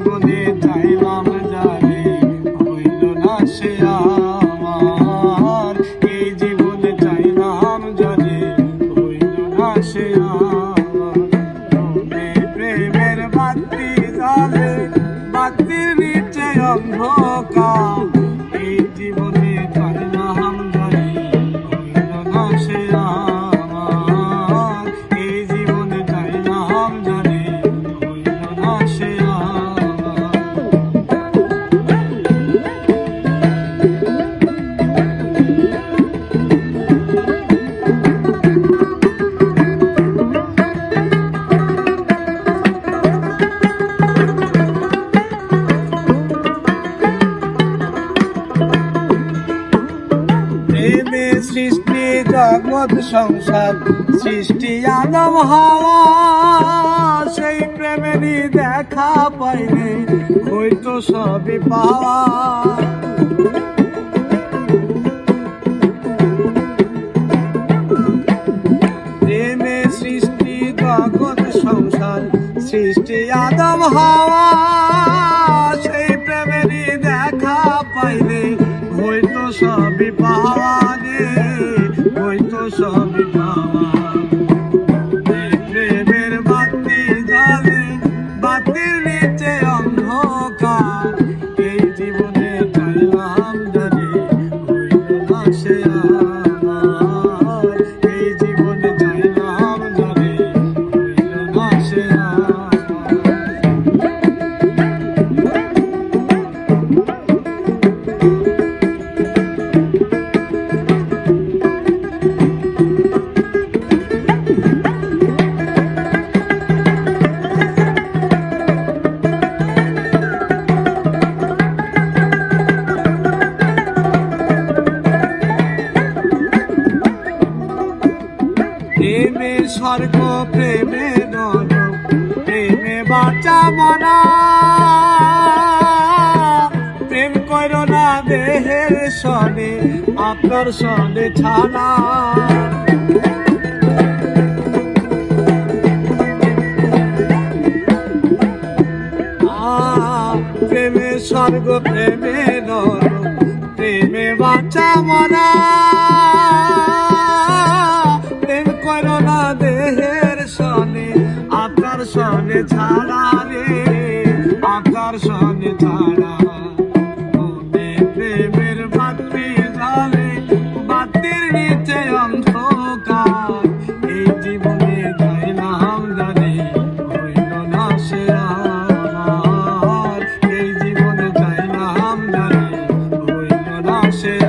bonito. জগৎ সংসার সৃষ্টি আদম হাওয়া। সেই প্রেমেরই দেখা পাইলে হয়তো সবই পাওয়া। প্রেমে সৃষ্টি জগৎ সংসার সৃষ্টি আদম হাওয়া। অন্ধকার প্রেমে স্বর্গ, প্রেমে নর প্রেমে বাঁচা মনা। প্রেম করো না দেহের সনে, আপনার সনে ছানা। প্রেমে স্বর্গ, প্রেমে নর প্রেমে বাঁচা মরা করো দেহের সনে, আকার সনে ছাড়া রে, আকার সনে ছাড়া। মনে নিচে অন্ধকার। এই জীবনে যাই না আমদানি জীবনে যাই না আমদানি না সে